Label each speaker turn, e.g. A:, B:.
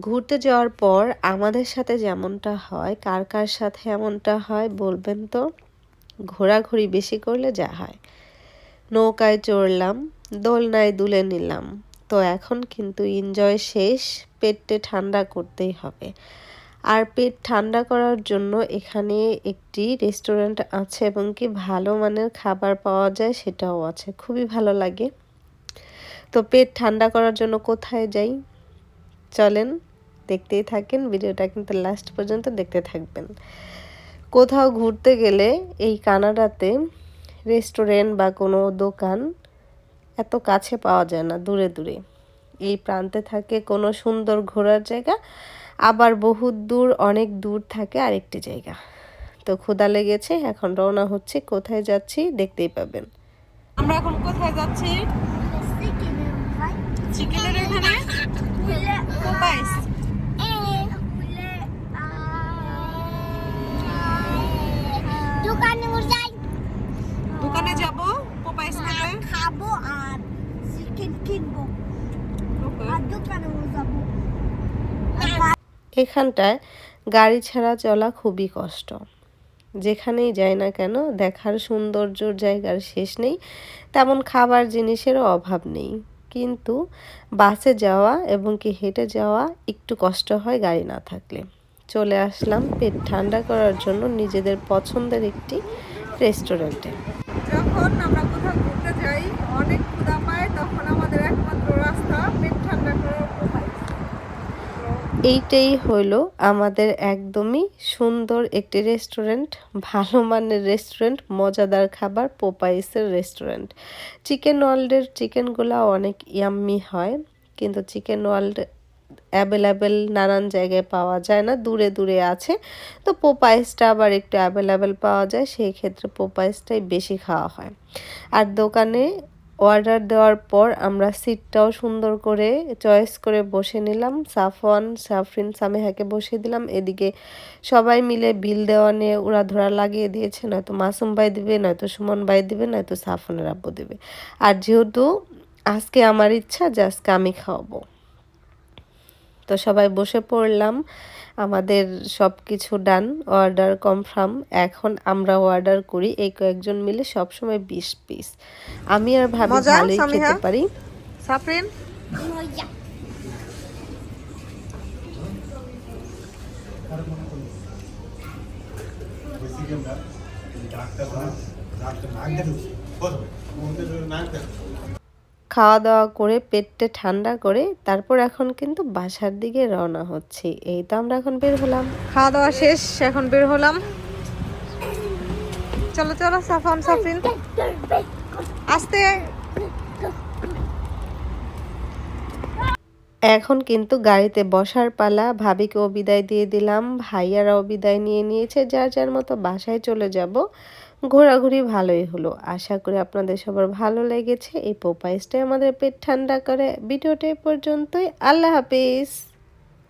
A: ঘুরতে যাওয়ার পর আমাদের সাথে যেমনটা হয়, কার কার সাথে এমনটা হয় বলবেন তো? ঘোরাঘুরি বেশি করলে যা হয়। নৌকায় চড়লাম, দোলনায় দুলে নিলাম। তো এখন কিন্তু এনজয় শেষ, পেটে ঠান্ডা করতেই হবে। আর পেট ঠান্ডা করার জন্য এখানে একটি রেস্টুরেন্ট আছে এবং কি ভালো মানের খাবার পাওয়া যায় সেটাও আছে, খুবই ভালো লাগে। তো পেট ঠান্ডা করার জন্য কোথায় যাই? চলেন। দেখতেই থাকেন ভিডিওটা কিন্তু লাস্ট পর্যন্ত দেখতে থাকবেন। কোথাও ঘুরতে গেলে এই কানাডাতে রেস্টুরেন্ট বা কোনো দোকান এত কাছে পাওয়া যায় না দূরে দূরে। এই প্রান্তে থাকে কোনো সুন্দর ঘোরার জায়গা আবার বহু দূর অনেক দূর থাকে আরেকটি জায়গা। তো ক্ষুদা লেগেছে এখন রওনা হচ্ছে কোথায় যাচ্ছি দেখতেই পাবেন।
B: আমরা এখন কোথায় যাচ্ছি? চিকেনের এখানে পোপাইস
C: দোকানে যাই
B: দোকানে যাব পোপাইস খেতে
C: খাব আর চিকেন কিনবো আর দোকানে যাব
A: এখানটায় গাড়ি ছাড়া চলা খুবই কষ্ট। যেখানেই যাই না কেন, দেখার সৌন্দর্যর জায়গার শেষ নেই, তেমন খাবার জিনিসেরও অভাব নেই। কিন্তু বাসে যাওয়া এবং কি হেঁটে যাওয়া একটু কষ্ট হয় গাড়ি না থাকলে। চলে আসলাম পেট ঠান্ডা করার জন্য নিজেদের পছন্দের একটি রেস্টুরেন্টে।
B: যখন আমরা কোথাও ঘুরতে যাই অনেক ক্ষুধা পায় তখন আমাদের একমাত্র রাস্তা পেট ঠান্ডা করার পোপাইস
A: এইটাই হলো আমাদের একদমই সুন্দর একটি রেস্টুরেন্ট ভালো মানের রেস্টুরেন্ট মজাদার খাবার পোপাইসের রেস্টুরেন্ট চিকেন ওয়ার্ল্ডের চিকেনগুলো অনেক ইয়াম্মি হয়, কিন্তু চিকেন ওয়ার্ল্ড অ্যাভেলেবেল নানান জায়গায় পাওয়া যায় না, দূরে দূরে আছে। তো পোপাইসটা আবার একটু অ্যাভেলেবেল পাওয়া যায়, সেই ক্ষেত্রে পোপাইসটাই বেশি খাওয়া হয়। আর দোকানে অর্ডার দেওয়ার পর আমরা সিটটাও সুন্দর করে চয়েস করে বসে নিলাম। সাফওয়ান, সাফরিন, সামেহাকে বসে দিলাম। এদিকে সবাই মিলে বিল দেওয়া নিয়ে ওরা ধরা লাগিয়ে দিয়েছে। নয়তো মাসুম ভাই দিবে, নয়তো সুমন ভাই দিবে, নয়তো সাফনের আব্বু দেবে। আর যেহেতু আজকে আমার ইচ্ছা যে আজকে আমি খাওয়াবো। তো সবাই বসে পড়লাম। আমাদের সব কিছু ডান অর্ডার কনফার্ম এখন আমরা অর্ডার করি এই কয়েকজন মিলে সবসময় বিশ পিস আমি আর ভাবি ভালোই খেতে? পারি।
B: সাফরিন?
C: মজা।
A: খাওয়া দাওয়া করে, পেটটা ঠান্ডা করে, তারপর এখন কিন্তু বাসার দিকে রওনা হচ্ছে। এই তো আমরা এখন বের হলাম।
B: খাওয়া দাওয়া শেষ, এখন বের হলাম। চলো চলো, সাফান, সাফরিন। আস্তে।
A: এখন কিন্তু গাড়িতে বসার পালা, ভাবিকে বিদায় দিয়ে দিলাম, ভাইয়ারাও বিদায় নিয়ে নিয়েছে, যার যার মতো বাসায় চলে যাব। ঘোরাঘুরি ভালোই হলো। আশা করি আপনাদের সবার ভালো লেগেছে। এই পোপাইসটাই আমাদের পেট ঠান্ডা করে। ভিডিওটা পর্যন্তই। আল্লাহ হাফিজ।